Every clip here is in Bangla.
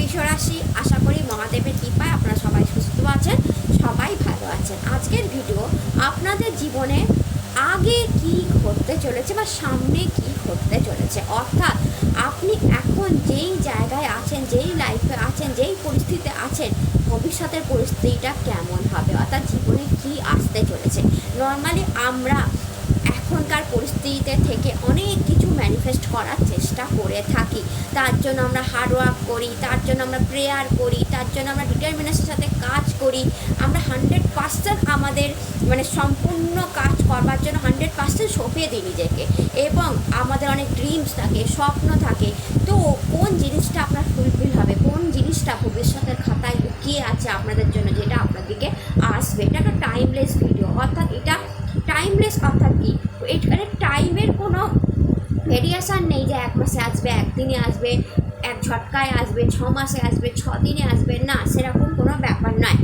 বিশ্বরাশি, আশা করি মহাদেবের কৃপায় আপনারা সবাই সুস্থ আছেন, সবাই ভালো আছেন। আজকের ভিডিও আপনাদের জীবনে আগে কি ঘটতে চলেছে বা সামনে কি ঘটতে চলেছে? অর্থাৎ আপনি এখন যেই জায়গায় আছেন, যেই লাইফে আছেন, যেই পরিস্থিতিতে আছেন, ভবিষ্যতের পরিস্থিতিটা কেমন হবে? অর্থাৎ জীবনে কি আসতে চলেছে? নর্মালি আমরা এখনকার পরিস্থিতিতে থেকে অনেক কিছু ম্যানিফেস্ট করার চেষ্টা করে থাকি। তার জন্য আমরা হার্ডওয়ার্ক করি, তার জন্য আমরা প্রেয়ার করি, তার জন্য আমরা ডিটারমিনেশনের সাথে কাজ করি। আমরা হান্ড্রেড পার্সেন্ট আমাদের মানে সম্পূর্ণ কাজ করবার জন্য হান্ড্রেড পার্সেন্ট সঁপে দিই নিজেকে। এবং আমাদের অনেক ড্রিমস থাকে, স্বপ্ন থাকে। তো কোন জিনিসটা আপনার ফুলফিল হবে? কোন জিনিসটা ভবিষ্যতের খাতায় লুকিয়ে আছে আপনাদের জন্য যেটা আপনার দিকে আসবে? এটা একটা টাইমলেস ভিডিও অর্থাৎ এটা টাইমলেস অর্থাৎ কি? এখানে টাইমের কোনো ভেরিয়েশান নেই যে এক মাসে আসবে, একদিনে আসবে, এক ঝটকায় আসবে, ছ মাসে আসবে, ছ দিনে আসবে। না, সেরকম কোনো ব্যাপার নয়।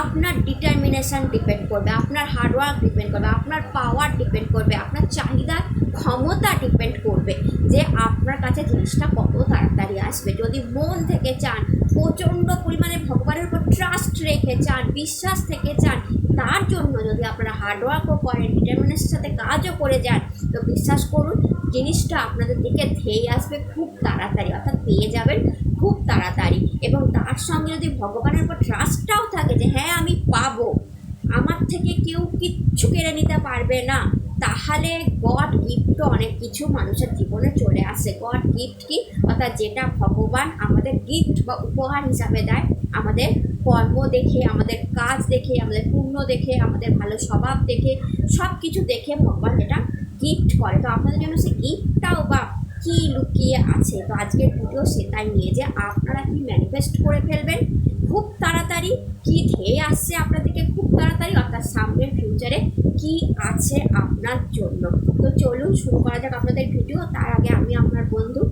আপনার ডিটারমিনেশন ডিপেন্ড করবে, আপনার হার্ডওয়ার্ক ডিপেন্ড করবে, আপনার পাওয়ার ডিপেন্ড করবে, আপনার চাহিদার ক্ষমতা ডিপেন্ড করবে যে আপনার কাছে জিনিসটা কত তাড়াতাড়ি আসবে। যদি মন থেকে চান, প্রচণ্ড পরিমাণে ভগবানের উপর ট্রাস্ট রেখে চান, বিশ্বাস থেকে চান তার জন্য যদি আপনারা হার্ডওয়ার্কও করেন ডিটারমিনেশনের সাথে কাজও করে যান, তো বিশ্বাস করুন, জিনিসটা আপনাদের দিকে ধেয়ে আসবে খুব তাড়াতাড়ি। অর্থাৎ পেয়ে যাবেন খুব তাড়াতাড়ি। এবং তার সঙ্গে যদি ভগবানের উপর ট্রাস্টটাও থাকে যে হ্যাঁ আমি পাবো। আমার থেকে কেউ কিচ্ছু কেড়ে নিতে পারবে না। তাহলে গড গিফটও অনেক কিছু মানুষের জীবনে চলে আসে। গড গিফট কি? অর্থাৎ যেটা ভগবান আমাদের গিফট বা উপহার হিসাবে দেয়, আমাদের কর্ম দেখে, আমাদের কাজ দেখে, আমাদের পুণ্য দেখে, আমাদের ভালো স্বভাব দেখে সব কিছু দেখে ভগবান এটা গিফট করে। তো আপনাদের জন্য সে গিফটটাও বা কী লুকিয়ে আছে? তো আজকের ভিডিও সেটাই নিয়ে যে আপনারা কি ম্যানিফেস্ট করে ফেলবেন? খুব তাড়াতাড়ি কি ধেয়ে আসছে আপনাদেরকে, খুব তাড়াতাড়ি, অর্থাৎ সামনের ফিউচারে কি আছে আপনার জন্য। তো চলুন শুরু করা যাক আপনাদের ভিডিও তার আগে আমি আপনার বন্ধু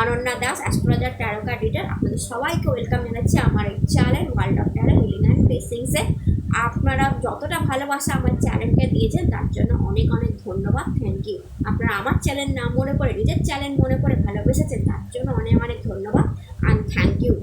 অনন্যা দাস অ্যাস্ট্রোলজার ট্যারোকা ডিটার আপনাদের সবাইকে ওয়েলকাম জানাচ্ছি আমার এই channel world of tarot healing and ব্লেসিংসে আপনারা যতটা ভালোবাসা আমার চ্যানেলকে দিয়েছেন, তার জন্য অনেক অনেক ধন্যবাদ। থ্যাংক ইউ আপনারা আমার চ্যানেল নাম মনে করে, নিজের চ্যানেল মনে করে ভালোবেসেছেন, তার জন্য অনেক অনেক ধন্যবাদ। অ্যান্ড থ্যাংক ইউ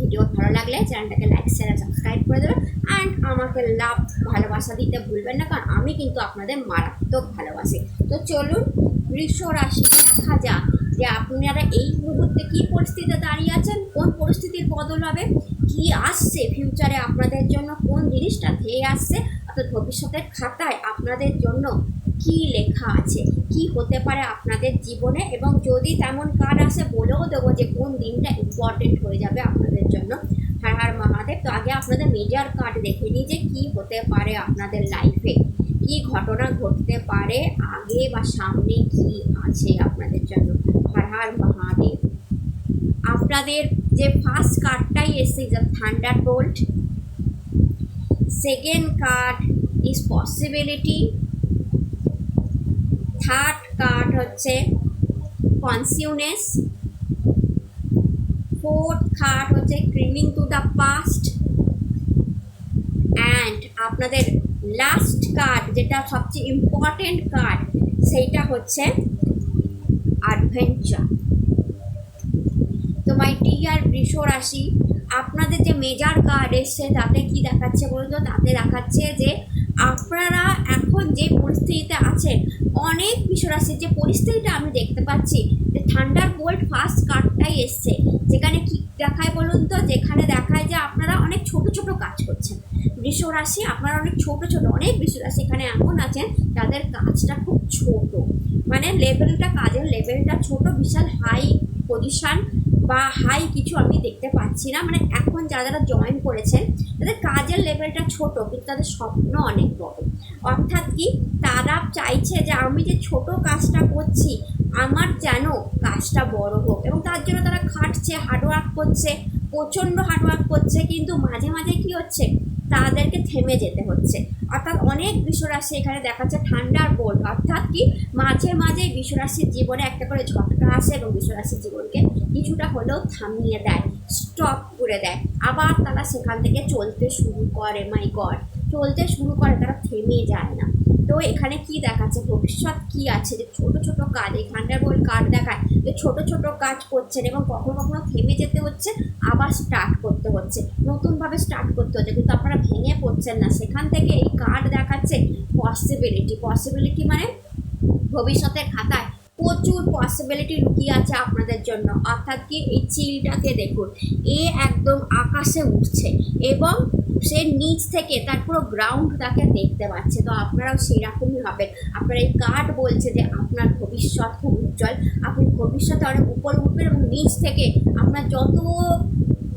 ভিডিও ভালো লাগলে চ্যানেলটাকে লাইক শেয়ার সাবস্ক্রাইব করে দেবেন অ্যান্ড আমাকে লাভ ভালোবাসা দিতে ভুলবেন না, কারণ আমি কিন্তু আপনাদের মারাত্মক ভালোবাসি। তো চলুন, বৃষ রাশি দেখা যাক যে আপনারা এই মুহূর্তে কী পরিস্থিতিতে দাঁড়িয়ে আছেন, কোন পরিস্থিতির বদল হবে, কি আসছে ফিউচারে আপনাদের জন্য, কোন জিনিসটা ধেয়ে আসছে, অর্থাৎ ভবিষ্যতের খাতায় আপনাদের জন্য কি লেখা আছে? কি হতে পারে আপনাদের জীবনে? এবং যদি তেমন কার্ড আসে, বলেও দেবো যে কোন দিনটা ইম্পর্টেন্ট হয়ে যাবে আপনাদের জন্য। হার হার মহাদেব। তো আগে আপনাদের মেজার কার্ড দেখে নিই যে কী হতে পারে আপনাদের লাইফে কি ঘটনা ঘটতে পারে আগে বা সামনে কি আছে আপনাদের জন্য? হার হার মহাদেব। আপনাদের যে ফার্স্ট কার্ডটাই এসছে, যে thunderbolt second card is possibility third card হচ্ছে কনসিউনেস। ফোর্থ কার্ড হচ্ছে ক্রিমিং টু দ্য পাস্ট। অ্যান্ড আপনাদের লাস্ট কার্ড যেটা সবচেয়ে ইম্পর্টেন্ট কার্ড, সেইটা হচ্ছে অ্যাডভেঞ্চার। তো মাই ডিয়ার বৃষ রাশি আপনাদের যে মেজার কার্ড এসছে, তাতে কি দেখাচ্ছে বলুন তো? তাতে দেখাচ্ছে যে আপনারা এখন যে পরিস্থিতিতে আছেন, অনেক বিশ্বরাশির যে পরিস্থিতিটা আমি দেখতে পাচ্ছি, যে ঠান্ডার বোল্ট ফার্স্ট কার্ডটাই এসছে। যেখানে কি দেখায় বলুন তো? যেখানে দেখায় যে আপনারা অনেক ছোট ছোট কাজ করছেন। বৃষরাশি আপনারা অনেক ছোট ছোট, অনেক বৃষরাশি এখানে এমন আছেন, যাদের কাজটা খুব ছোট। মানে লেভেলটা কাজের লেভেলটা ছোট, বিশাল হাই পজিশন বা হাই কিছু আমি দেখতে পাচ্ছি না। মানে এখন যারা যারা জয়েন করেছেন, তাদের কাজের লেভেলটা ছোট, কিন্তু তাদের স্বপ্ন অনেক বড়। অর্থাৎ কি? তারা চাইছে যে আমি যে ছোট কাজটা করছি, আমার যেন কাজটা বড় হোক। এবং তার জন্য তারা খাটছে হার্ডওয়ার্ক করছে, প্রচণ্ড হার্ডওয়ার্ক করছে, কিন্তু মাঝে মাঝে কি হচ্ছে? তাদেরকে থেমে যেতে হচ্ছে। অর্থাৎ অনেক বিশ্বরাশি এখানে দেখাচ্ছে ঠান্ডার বোল অর্থাৎ কি? মাঝে মাঝে বিশ্বরাশির জীবনে একটা করে ঝটকা আসে এবং বিশ্বরাশির জীবনকে কিছুটা হলেও থামিয়ে দেয় স্টপ করে দেয়। আবার তারা সেখান থেকে চলতে শুরু করে মাই গড চলতে শুরু করে, তারা থেমে যায় না। তো এখানে কি দেখাচ্ছে? ভবিষ্যৎ কি আছে? যে ছোট ছোট কাজ এখানটার বল কার্ড দেখায়, যে ছোট ছোট কাজ করছেন এবং কখনো কখনো থেমে যেতে হচ্ছে, আবার স্টার্ট করতে হচ্ছে। নতুনভাবে স্টার্ট করতে হচ্ছে, কিন্তু আপনারা ভেঙে পড়ছেন না। সেখান থেকে এই কার্ড দেখাচ্ছে পসিবিলিটি পসিবিলিটি মানে ভবিষ্যতের খাতায় প্রচুর পসিবিলিটি লুকিয়ে আছে আপনাদের জন্য। অর্থাৎ কি এই চিলটাকে দেখুন, এ একদম আকাশে উঠছে এবং সে নিচ থেকে তার পুরো গ্রাউন্ড তাকে দেখতে পাচ্ছে। তো আপনারাও সেরকমই হবেন আপনার এই কার্ড বলছে যে আপনার ভবিষ্যৎ খুব উজ্জ্বল। আপনি ভবিষ্যতে অনেক উপর উঠবেন এবং নিচ থেকে আপনার যত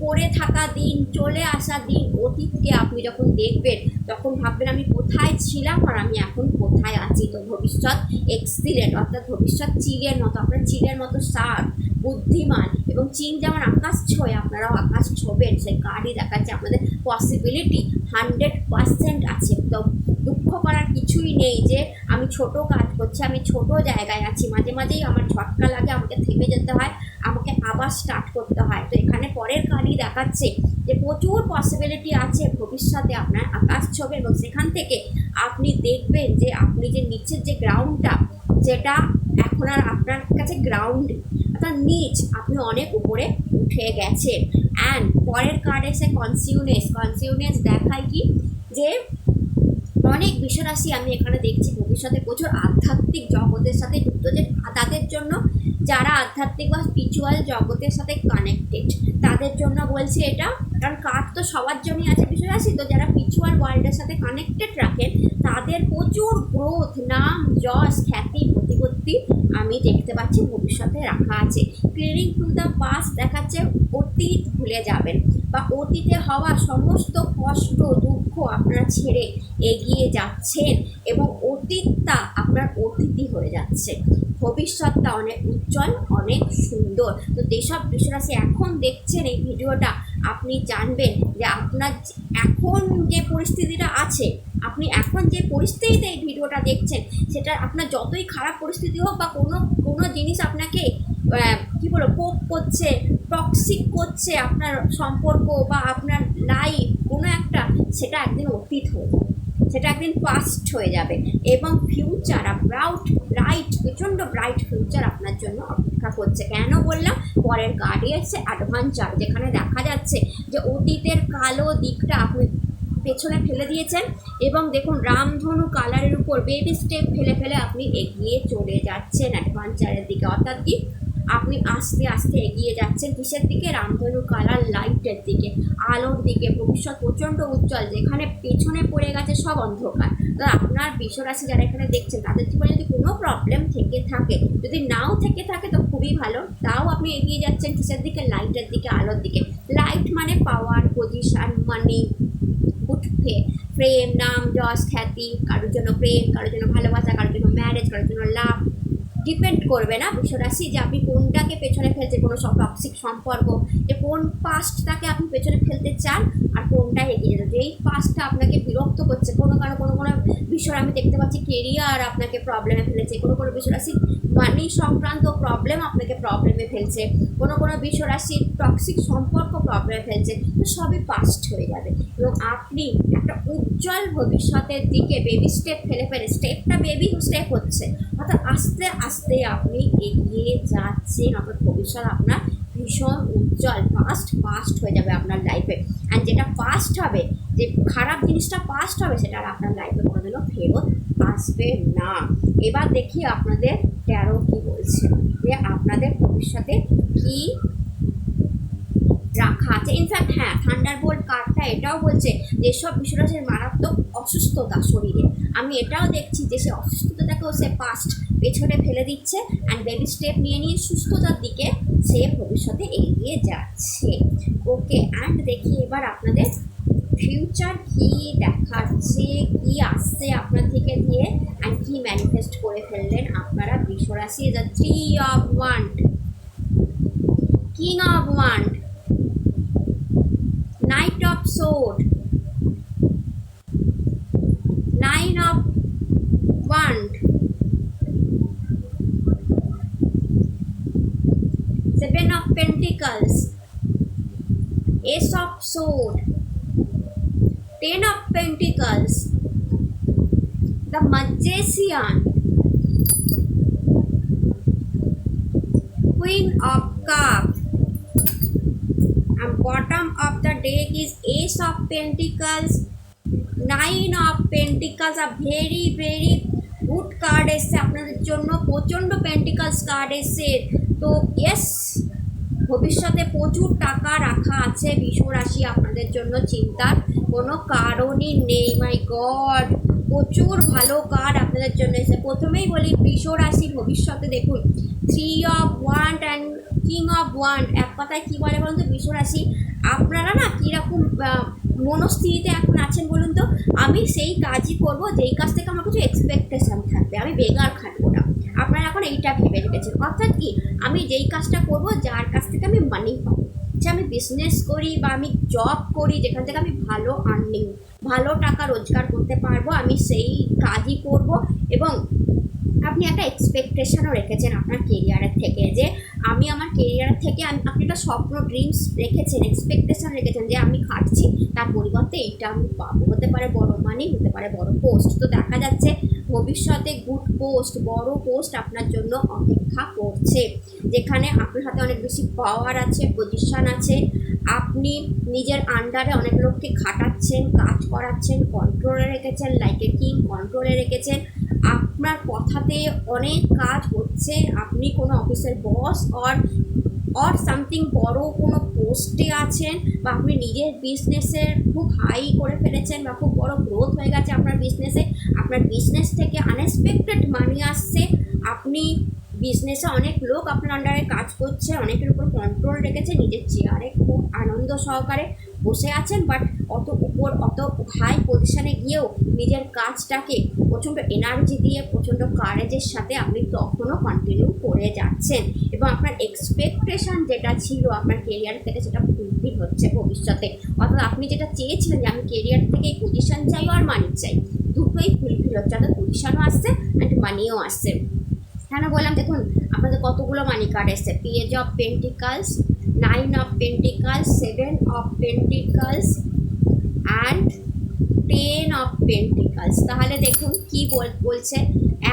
পড়ে থাকা দিন, চলে আসা দিন, অতীতকে আপনি যখন দেখবেন, তখন ভাববেন আমি কোথায় ছিলাম আর আমি এখন কোথায় আছি? তো ভবিষ্যৎ এক্সিলেন্ট অর্থাৎ ভবিষ্যৎ চিলের মতো, আপনার চিলের মতো সার। বুদ্ধিমান এবং চীন যেমন আকাশ ছোঁয় আপনারাও আকাশ ছোবেন, সেই কার্ডই দেখাচ্ছে আপনাদের পসিবিলিটি হান্ড্রেড পার্সেন্ট আছে। তো দুঃখ করার কিছুই নেই যে আমি ছোট কাজ করছি, আমি ছোট জায়গায় আছি। মাঝে মাঝেই আমার ঝটকা লাগে, আমাকে থেমে যেতে হয়, আমাকে আবার স্টার্ট করতে হয়। তো এখানে পরের কার্ডই দেখাচ্ছে যে প্রচুর পসিবিলিটি আছে, ভবিষ্যতে আপনার আকাশ ছবে এবং সেখান থেকে আপনি দেখবেন যে আপনি যে নিচের যে গ্রাউন্ডটা যেটা এখন আর আপনার কাছে গ্রাউন্ড অর্থাৎ নিচ আপনি অনেক উপরে উঠে গেছেন। অ্যান্ড পরের কার্ড এসে কনসিউনেস কনসিউনেস দেখায় কি? যে অনেক বিষয়রাশি আমি এখানে দেখছি, ভবিষ্যতে প্রচুর আধ্যাত্মিক জগতের সাথে যুক্ত, যে তাদের জন্য যারা আধ্যাত্মিক বা স্পিরিচুয়াল জগতের সাথে কানেক্টেড তাদের জন্য বলছি এটা। কারণ কার্ড তো সবার জন্যই আছে বিষয়রাশি তো যারা স্পিরিচুয়াল ওয়ার্ল্ডের সাথে কানেক্টেড রাখেন, তাদের প্রচুর গ্রোথ নাম, যশ, খ্যাতি, প্রতিপত্তি আমি দেখতে পাচ্ছি ভবিষ্যতে রাখা আছে। ক্লিয়ারিং টু দ্য পাস দেখাচ্ছে অতীত ভুলে যাবেন বা অতীতে হওয়া সমস্ত কষ্ট, দুঃখ আপনারা ছেড়ে এগিয়ে যাচ্ছেন এবং অতীতটা আপনার অতীতই হয়ে যাচ্ছে। ভবিষ্যৎটা অনেক উজ্জ্বল, অনেক সুন্দর। তো যেসব বিষয়রাশি এখন দেখছেন এই ভিডিওটা আপনি জানবেন যে আপনার এখন যে পরিস্থিতিটা আছে, আপনি এখন যে পরিস্থিতিতে এই ভিডিওটা দেখছেন, সেটা আপনার যতই খারাপ পরিস্থিতি হোক বা কোনো কোনো জিনিস আপনাকে কী বলো বলব, পোপ করছে টক্সিক করছে আপনার সম্পর্ক বা আপনার লাইফ কোনো একটা, সেটা একদিন অতীত হয়ে সেটা একদিন পাস্ট হয়ে যাবে। এবং ফিউচার ব্রাউট ব্রাইট প্রচণ্ড ব্রাইট ফিউচার আপনার জন্য অপেক্ষা করছে। কেন বললাম? পরের কার্ডে আছে অ্যাডভেঞ্চার যেখানে দেখা যাচ্ছে যে অতীতের কালো দিকটা আপনি পেছনে ফেলে দিয়েছেন এবং দেখুন, রামধনু কালারের উপর বেবি স্টেপ ফেলে ফেলে আপনি এগিয়ে চলে যাচ্ছেন অ্যাডভেঞ্চারের দিকে। অর্থাৎ কি? আপনি আস্তে আস্তে এগিয়ে যাচ্ছেন কিসের দিকে? রামধনু কালার লাইটের দিকে, আলোর দিকে, ভবিষ্যৎ প্রচণ্ড উজ্জ্বল, যেখানে পেছনে পড়ে গেছে সব অন্ধকার। তো আপনার বিশ্বরাশি যারা এখানে দেখছেন, তাদের জীবনে যদি কোনো প্রবলেম থেকে থাকে, যদি নাও থেকে থাকে, তো খুবই ভালো। তাও আপনি এগিয়ে যাচ্ছেন কিসের দিকে? লাইটের দিকে, আলোর দিকে। লাইট মানে পাওয়ার পজিশন মানি উঠবে প্রেম নাম, যশ, খ্যাতি, কারোর জন্য প্রেম, কারোর জন্য ভালোবাসা, কারোর জন্য ম্যারেজ কারোর জন্য লাভ ডিপেন্ড করবে না বিষয়রাশি যে আপনি কোনটাকে পেছনে ফেলছে, কোনো সব টক্সিক সম্পর্ক, যে কোন পাস্টটাকে আপনি পেছনে ফেলতে চান আর কোনটা এগিয়ে যেতে। এই পাস্টটা আপনাকে বিরক্ত করছে, কোনো কারও কোনো কোনো বিষয় আমি দেখতে পাচ্ছি কেরিয়ার আপনাকে প্রবলেমে ফেলেছে, কোনো কোনো বিশ্বরাশি মানি সংক্রান্ত প্রবলেম আপনাকে প্রবলেমে ফেলছে। কোনো কোনো বিশ্বরাশির টক্সিক সম্পর্ক প্রবলেমে ফেলছে। তো সবই পাস্ট হয়ে যাবে। এবং আপনি একটা উজ্জ্বল ভবিষ্যতের দিকে বেবি স্টেপ ফেলে ফেলে স্টেপটা বেবি স্টেপ হচ্ছে। অর্থাৎ আস্তে আস্তে আপনি এগিয়ে যাচ্ছেন। অর্থাৎ ভবিষ্যৎ আপনার ভীষণ উজ্জ্বল ফাস্ট ফাস্ট হয়ে যাবে আপনার লাইফে অ্যান্ড যেটা ফাস্ট হবে, যে খারাপ জিনিসটা ফাস্ট হবে, সেটা আর আপনার লাইফে কোনোদিনও ফেরত আসবে না। এবার দেখি আপনাদের তেরো কি বলছে? যে আপনাদের ভবিষ্যতে কি রাখা আছে? ইনফ্যাক্ট হ্যাঁ থান্ডারবোল্ট কার্ডটা এটাও বলছে যেসব বিশ্বরাজের মারাত্মক অসুস্থতা শরীরে। আমি এটাও দেখছি যে সে অসুস্থতাটাকেও সে পাস্ট পেছনে ফেলে দিচ্ছে অ্যান্ড বেবি স্টেপ নিয়ে নিয়ে সুস্থতার দিকে সে ভবিষ্যতে এগিয়ে যাচ্ছে। ওকে অ্যান্ড দেখি এবার আপনাদের ফিউচার কি দেখাচ্ছে কি আসছে আপনার থেকে দিয়ে অ্যান্ড কি ম্যানিফেস্ট করে ফেললেন আপনারা বিশ্বরাশি the three of wand king of wand Knight of Sword, Nine of Wand, Seven of Pentacles, Ace of Sword, Ten of Pentacles, the magician queen of cup and bottom of the deck is ace of pentacles nine of pentacles a very very good card এসছে আপনাদের জন্য প্রচণ্ড পেন্টিকালস কার্ড এসছে তো ইয়েস ভবিষ্যতে প্রচুর টাকা রাখা আছে রাশি আপনাদের জন্য চিন্তার। কোনো কারণই নেই মাই গড প্রচুর ভালো কার্ড আপনাদের জন্য এসে প্রথমেই বলি বৃষ রাশি ভবিষ্যতে দেখুন three of wand and king of wand এক কথায় কী বলে বলুন তো? বৃষ রাশি, আপনারা না কীরকম মনস্থিতিতে এখন আছেন বলুন তো? আমি সেই কাজই করব, যেই কাজ থেকে আমার কিছু এক্সপেকটেশন থাকবে, আমি বেগার খাটবো না। আপনারা এখন এইটা ভেবে রেখেছেন। অর্থাৎ কি? আমি যেই কাজটা করব, যার কাছ থেকে আমি মানি পাবো। যে আমি বিজনেস করি বা আমি জব করি, যেখান থেকে আমি ভালো আর্নিং ভালো টাকা রোজগার করতে পারব, আমি সেই কাজই করব এবং আপনি একটা এক্সপেকটেশনও রেখেছেন আপনার কেরিয়ারের থেকে যে আমি আমার কেরিয়ারের থেকে আমি, আপনি একটা স্বপ্ন ড্রিমস রেখেছেন এক্সপেকটেশন রেখেছেন যে আমি খাটছি। তার পরিবর্তে এইটা আমি পাবো। হতে পারে বড় মানি হতে পারে বড় পোস্ট তো দেখা যাচ্ছে ভবিষ্যতে গুড পোস্ট বড় পোস্ট আপনার জন্য অপেক্ষা করছে। যেখানে আপনার হাতে অনেক বেশি পাওয়ার আছে পজিশন আছে। আপনি নিজের আন্ডারে অনেক লোককে খাটাচ্ছেন, কাজ করাচ্ছেন কন্ট্রোলে রেখেছেন লাইকে কিং কন্ট্রোলে রেখেছেন। আপনার কথাতে অনেক কাজ হচ্ছে, আপনি কোনো অফিসের বস অর অর সামথিং বড় কোনো পোস্টে আছেন বা আপনি নিজের বিজনেসের খুব হাই করে ফেলেছেন বা খুব বড় গ্রোথ হয়ে গেছে আপনার বিজনেসে আপনার বিজনেস থেকে আনএক্সপেক্টেড মানি আসছে, আপনি বিজনেসে অনেক লোক আপনার আন্ডারে কাজ করছে, অনেকের উপর কন্ট্রোল রেখেছে, নিজের চেয়ারে খুব আনন্দ সহকারে বসে আছেন বাট অত উপর, অত হাই পজিশানে গিয়েও নিজের কাজটাকে প্রচণ্ড এনার্জি দিয়ে, প্রচণ্ড কারেজের সাথে আপনি তখনও কন্টিনিউ করে যাচ্ছেন। এবং আপনার এক্সপেকটেশন যেটা ছিল, আপনার কেরিয়ার থেকে সেটা ফুলফিল হচ্ছে ভবিষ্যতে। অর্থাৎ আপনি যেটা চেয়েছিলেন যে, আমি কেরিয়ার থেকে পজিশন চাই আর মানি চাই, দুটোই ফুলফিল হচ্ছে। অর্থাৎ পজিশনও আসছে অ্যান্ড মানিও আসছে। কেন বললাম? দেখুন, আপনাদের কতগুলো মানি কার্ড এসছে। Page of pentacles nine of pentacles seven of pentacles and ten of pentacles তাহলে দেখুন কি বলছে,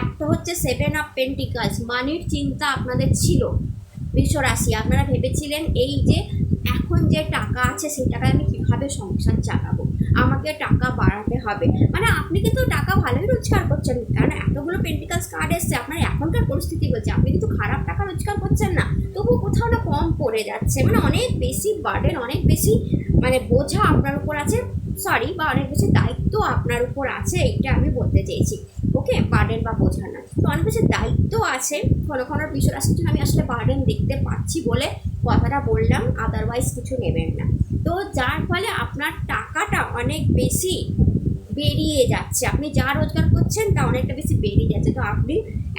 একটা হচ্ছে সেভেন অফ পেন্টিকালস মানির চিন্তা আপনাদের ছিল বিশ্বরাশি আপনারা ভেবেছিলেন এই যে এখন যে টাকা আছে, সেই টাকায় আমি কীভাবে সংসার চালাবো? আমাকে টাকা বাড়াতে হবে। মানে আপনি কিন্তু টাকা ভালোই রোজগার করছেন, কারণ এতগুলো পেন্টিকালস কার্ড এসছে। আপনার এখনকার পরিস্থিতি বলছে, আপনি কিন্তু খারাপ টাকা রোজগার করছেন না। তবুও কোথাও না কম পড়ে যাচ্ছে। মানে অনেক বেশি বার্ডেন অনেক বেশি মানে বোঝা আপনার উপর আছে। সরি বা অনেক বেশি দায়িত্ব আপনার উপর আছে, এইটা আমি বলতে চেয়েছি। ওকে বার্ডেন বা বোঝার না তো অনেক বেশি দায়িত্ব আছে, কোনো কোনো বিষয় আসছে জন্য আমি আসলে বার্ডেন দেখতে পাচ্ছি বলে কথাটা বললাম আদারওয়াইজ কিছু নেবেন না। তো যার ফলে আপনার টাকাটা অনেক বেশি বেরিয়ে যাচ্ছে। আপনি যা রোজগার করছেন তা অনেকটা বেশি বেরিয়ে যাচ্ছে। তো আপনি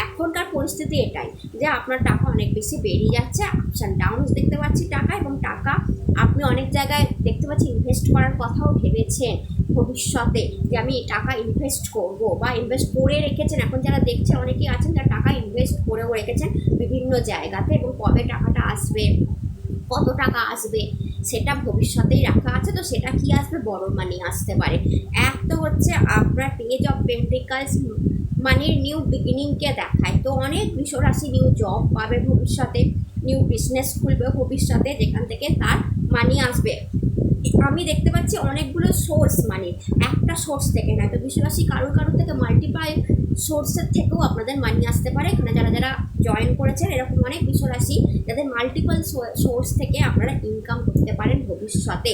এখনকার পরিস্থিতি এটাই যে আপনার টাকা অনেক বেশি বেরিয়ে যাচ্ছে আপস অ্যান্ড ডাউনস দেখতে পাচ্ছি টাকা এবং টাকা আপনি অনেক জায়গায় দেখতে পাচ্ছি ইনভেস্ট করার কথাও ভেবেছেন ভবিষ্যতে যে আমি টাকা ইনভেস্ট করব বা ইনভেস্ট করে রেখেছেন। এখন যারা দেখছেন অনেকেই আছেন যারা টাকা ইনভেস্ট করেও রেখেছেন বিভিন্ন জায়গাতে এবং কবে টাকাটা আসবে, কত টাকা আসবে সেটা ভবিষ্যতেই রাখা আছে, তো সেটা কি আসবে? বড় মানি আসতে পারে। এক তো হচ্ছে আপনার পেজ অফ পেন্টিকালস মানির নিউ বিগিনিংকে দেখায়। তো অনেক বিশ্বরাশি নিউ জব পাবে ভবিষ্যতে নিউ বিজনেস খুলবে ভবিষ্যতে, যেখান থেকে তার মানি আসবে। আমি দেখতে পাচ্ছি অনেকগুলো সোর্স মানে একটা সোর্স থেকে না, তো বিশ্বরাশি কারোর কারোর থেকে মাল্টিপ্লাই সোর্সের থেকেও আপনাদের মানি আসতে পারে। এখানে যারা যারা জয়েন করেছেন, এরকম অনেক বিশ্বরাশি যাদের মাল্টিপল সোর্স থেকে আপনারা ইনকাম করতে পারেন ভবিষ্যতে।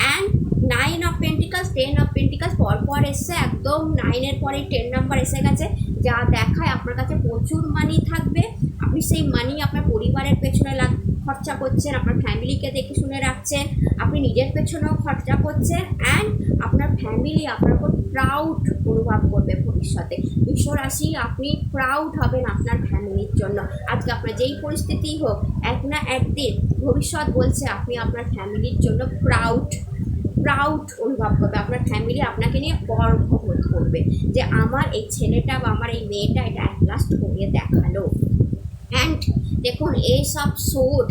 And nine of pentacles ten of pentacles পরপর এসছে, একদম নাইনের পরেই টেন নাম্বার এসে গেছে। যা দেখায় আপনার কাছে প্রচুর মানি থাকবে। আপনি সেই মানি আপনার পরিবারের পেছনে লাগ খরচা করছেন, আপনার ফ্যামিলিকে দেখে শুনে রাখছেন, আপনি নিজের পেছনেও খরচা করছেন অ্যান্ড আপনার ফ্যামিলি আপনার উপর প্রাউড অনুভব করবে ভবিষ্যতে। বিশ্বরাশি, আপনি প্রাউড হবেন আপনার ফ্যামিলির জন্য। আজকে আপনার যেই পরিস্থিতি হোক, এক না একদিন ভবিষ্যৎ বলছে আপনি আপনার ফ্যামিলির জন্য প্রাউড প্রাউড অনুভব করবে। আপনার ফ্যামিলি আপনাকে নিয়ে গর্ববোধ করবে যে আমার এই ছেলেটা বা আমার এই মেয়েটা এটা অ্যাট লাস্ট করিয়ে দেখাল। দেখুন, এইসব সোট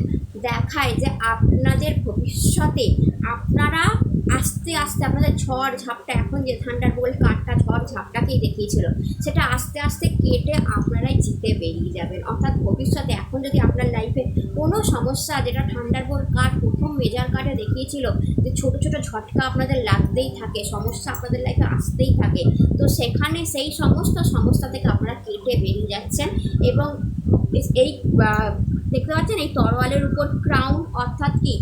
দেখায় যে আপনাদের ভবিষ্যতে আপনারা আস্তে আস্তে আপনাদের ঝড় ঝাপটা, এখন যে থান্ডার বোল্ট কাঠটা ঝড় ঝাপটাকেই দেখিয়েছিল, সেটা আস্তে আস্তে কেটে আপনারাই জিতে বেরিয়ে যাবেন। অর্থাৎ ভবিষ্যতে এখন যদি আপনার লাইফে কোনো সমস্যা, যেটা ঠান্ডার বোল্ট কাঠ প্রথম মেজার কাঠে দেখিয়েছিল, যে ছোট ছোট ঝটকা আপনাদের লাগতেই থাকে, সমস্যা আপনাদের লাইফে আসতেই থাকে, তো সেখানে সেই সমস্ত সমস্যা থেকে আপনারা কেটে বেরিয়ে যাচ্ছেন এবং এই দেখতে পাচ্ছেন, এই তরোয়ালের উপর ক্রাউন অর্থাৎ কি?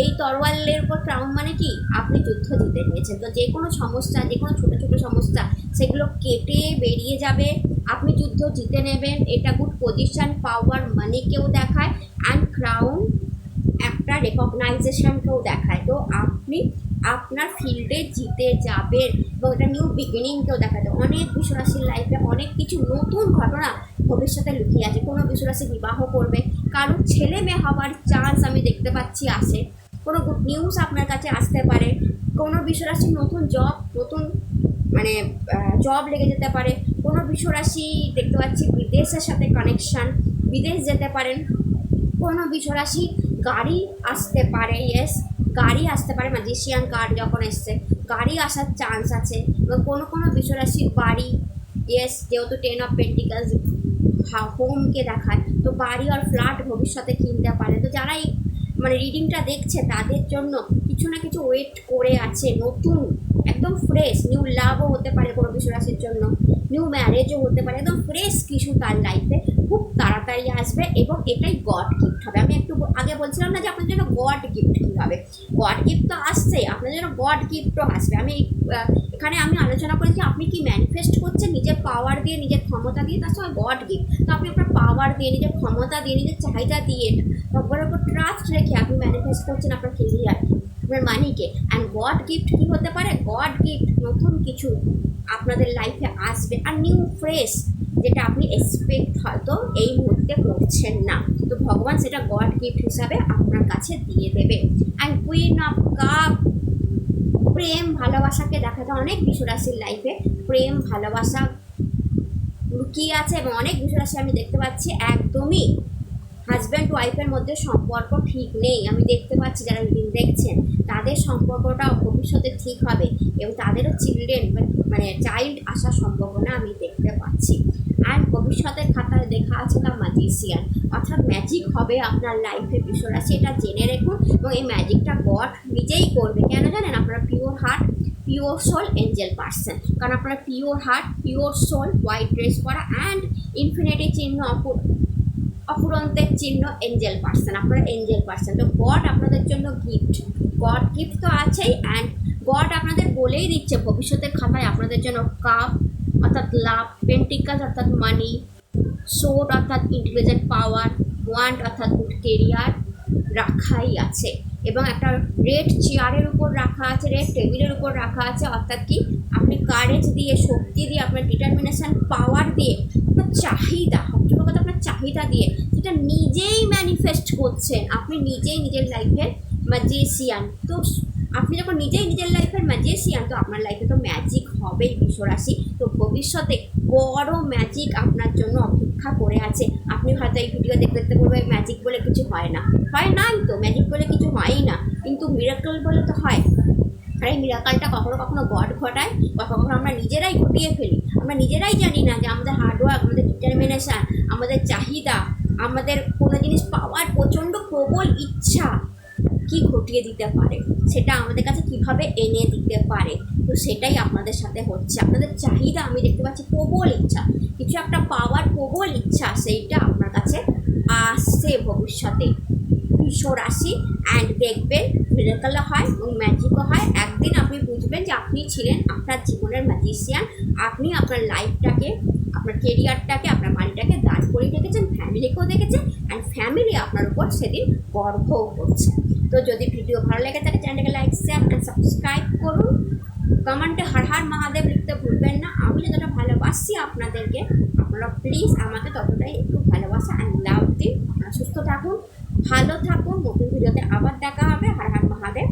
এই তরোয়ালের উপর ক্রাউন মানে কি? আপনি যুদ্ধ জিতে নিয়েছেন। তো যে কোনো সমস্যা, যে কোনো ছোটো ছোটো সমস্যা, সেগুলো কেটে বেরিয়ে যাবে। আপনি যুদ্ধ জিতে নেবেন। এটা গুড পজিশন পাওয়ার মানিকেও দেখায় অ্যান্ড ক্রাউন একটা রেকগনাইজেশনকেও দেখায়। তো আপনি আপনার ফিল্ডে জিতে যাবেন এবং এটা নিউ বিগিনিংকেও দেখায় তো অনেক বিশ্বরাশির লাইফে অনেক কিছু নতুন ঘটনা ভবিষ্যতে লুকিয়ে আছে। কোনো বিশ্বরাশি বিবাহ করবে, কারোর ছেলে মেয়ে হওয়ার চান্স আমি দেখতে পাচ্ছি আসে কোনো গুড নিউজ আপনার কাছে আসতে পারে। কোনো বিশ্বরাশির নতুন জব নতুন মানে জব লেগে যেতে পারে। কোনো বিশ্বরাশি দেখতে পাচ্ছি বিদেশের সাথে কানেকশান বিদেশ যেতে পারেন। কোনো বিশ্বরাশি গাড়ি আসতে পারে ইয়েস গাড়ি আসতে পারে ম্যাজিশিয়ান কার্ড যখন এসছে, গাড়ি আসার চান্স আছে এবং কোনো কোনো বিশ্বরাশির বাড়ি ইয়েস যেহেতু টেন অফ পেন্টিকালস হোমকে দেখায়, তো বাড়ি আর ফ্ল্যাট ভবিষ্যতে কিনতে পারে। তো যারা এই মানে রিডিংটা দেখছে, তাদের জন্য কিছু না কিছু ওয়েট করে আছে, নতুন, একদম ফ্রেশ নিউ লাভও হতে পারে কোনো বিশ্বরাশির জন্য নিউ ম্যারেজও হতে পারে, একদম ফ্রেশ কিছু তার লাইফে খুব তাড়াতাড়ি আসবে এবং এটাই গড হবে। আমি একটু আগে বলছিলাম না যে আপনার জন্য গড গিফট কী হবে? গড গিফট তো আসছেই আপনার জন্য গড গিফটও আসবে। আমি এখানে আমি আলোচনা করেছি, আপনি কি ম্যানিফেস্ট করছেন? নিজের পাওয়ার দিয়ে, নিজের ক্ষমতা দিয়ে তার সঙ্গে গড গিফট তো আপনি আপনার পাওয়ার দিয়ে, নিজের ক্ষমতা দিয়ে, নিজের চাহিদা দিয়ে, ভগবানের উপর ট্রাস্ট রেখে আপনি ম্যানিফেস্ট করছেন আপনার কেরিয়ার আপনার মানিকে অ্যান্ড গড গিফট কী হতে পারে? গড গিফট নতুন কিছু আপনাদের লাইফে আসবে। আর নিউ ফ্রেশ যেটা আপনি এক্সপেক্ট হয়তো এই মুহূর্তে করছেন না। তো ভগবান সেটা গড গিফট হিসাবে আপনার কাছে দিয়ে দেবে। অ্যান্ড কুইন অফ কাপ প্রেম ভালোবাসাকে দেখা যায় অনেক বিশ্বরাশির লাইফে প্রেম, ভালোবাসা লুকিয়ে আছে এবং অনেক বিশ্বরাশি আমি দেখতে পাচ্ছি একদমই হাজব্যান্ড ওয়াইফের মধ্যে সম্পর্ক ঠিক নেই। আমি দেখতে পাচ্ছি যারা রিডিং দেখছেন, তাদের সম্পর্কটা ভবিষ্যতে ঠিক হবে এবং তাদেরও চিলড্রেন মানে চাইল্ড আসার সম্ভাবনা আমি দেখতে পাচ্ছি। আর ভবিষ্যতের খাতায় দেখা আছে দ্য ম্যাজিশিয়ান অর্থাৎ ম্যাজিক হবে আপনার লাইফে বিশ্বরাশি এটা জেনে রেখুন এবং এই ম্যাজিকটা গড নিজেই করবে। কেন জানেন? আপনার pure heart pure soul angel person কারণ আপনার pure heart pure soul white dress করা অ্যান্ড ইনফিনিটি চিহ্ন অপর অপুরন্তের চিহ্ন এঞ্জেল পার্সন আপনারা এঞ্জেল পার্সন তো গড আপনাদের জন্য গিফট গড গিফট তো আছেই অ্যান্ড গড আপনাদের বলেই দিচ্ছে ভবিষ্যতের খাতায় আপনাদের জন্য কাপ অর্থাৎ লাভ পেন্টিকাস অর্থাৎ মানি সোড অর্থাৎ ইন্টেলিজেন্ট পাওয়ার ওয়ান্ট অর্থাৎ গুড কেরিয়ার রাখাই আছে। এবং একটা রেড চেয়ারের উপর রাখা আছে রেড টেবিলের উপর রাখা আছে। অর্থাৎ কি? আপনি কারেজ দিয়ে, শক্তি দিয়ে, আপনার ডিটারমিনেশন পাওয়ার দিয়ে চাহিদা সবচেয়ে কথা আপনার চাহিদা দিয়ে যেটা নিজেই ম্যানিফেস্ট করছেন। আপনি নিজেই নিজের লাইফের ম্যাজিশিয়ান তো আপনি যখন নিজেই নিজের লাইফের ম্যাজিশিয়ান তো আপনার লাইফে তো ম্যাজিক হবেই বিশ্বরাশি। তো ভবিষ্যতে বড় ম্যাজিক আপনার জন্য অপেক্ষা করে আছে। আপনি হয়তো এই ভিডিও দেখতে দেখতে বলবেন ম্যাজিক বলে কিছু হয় না। হয় নাই তো ম্যাজিক বলে কিছু হয়ই না। কিন্তু মিরাকল বলে তো হয়। আর এই মিরাকালটা কখনো কখনো গড ঘটায় কখনো কখনো আমরা নিজেরাই ঘটিয়ে ফেলি। আমরা নিজেরাই জানি না যে আমাদের হার্ডওয়ার্ক আমাদের ডিটারমিনেশান আমাদের চাহিদা, আমাদের কোনো জিনিস পাওয়ার প্রচণ্ড প্রবল ইচ্ছা কি ঘটিয়ে দিতে পারে, সেটা আমাদের কাছে কীভাবে এনে দিতে পারে, তো সেটাই আপনাদের সাথে হচ্ছে। আপনাদের চাহিদা, আমি দেখতে পাচ্ছি প্রবল ইচ্ছা, কিছু একটা পাওয়ার প্রবল ইচ্ছা, সেইটা আপনার কাছে আসছে ভবিষ্যতে। রাশি অ্যান্ড দেখবেন মিরাকলও হয় এবং ম্যাজিকও হয়। একদিন আপনি বুঝবেন যে আপনি ছিলেন আপনার জীবনের ম্যাজিশিয়ান আপনি আপনার লাইফটাকে আপনার কেরিয়ারটাকে আপনার মানিটাকে দাঁড় করিয়ে রেখেছেন ফ্যামিলিকেও দেখেছেন অ্যান্ড ফ্যামিলি আপনার উপর সেদিন গর্বও করছে। তো যদি ভিডিও ভালো লেগে থাকে চ্যানেলটাকে লাইক শেয়ার অ্যান্ড সাবস্ক্রাইব করুন। কমেন্টে হার হার মহাদেব লিখতে ভুলবেন না। আমি যতটা ভালোবাসি আপনাদেরকে, আপনারা প্লিজ আমাকে ততটাই একটু ভালোবাসা অ্যান্ড লাভ দিন। আপনারা সুস্থ থাকুন, ভালো থাকুন। নতুন ভিডিওতে আবার দেখা হবে। হার হার মহাদেব।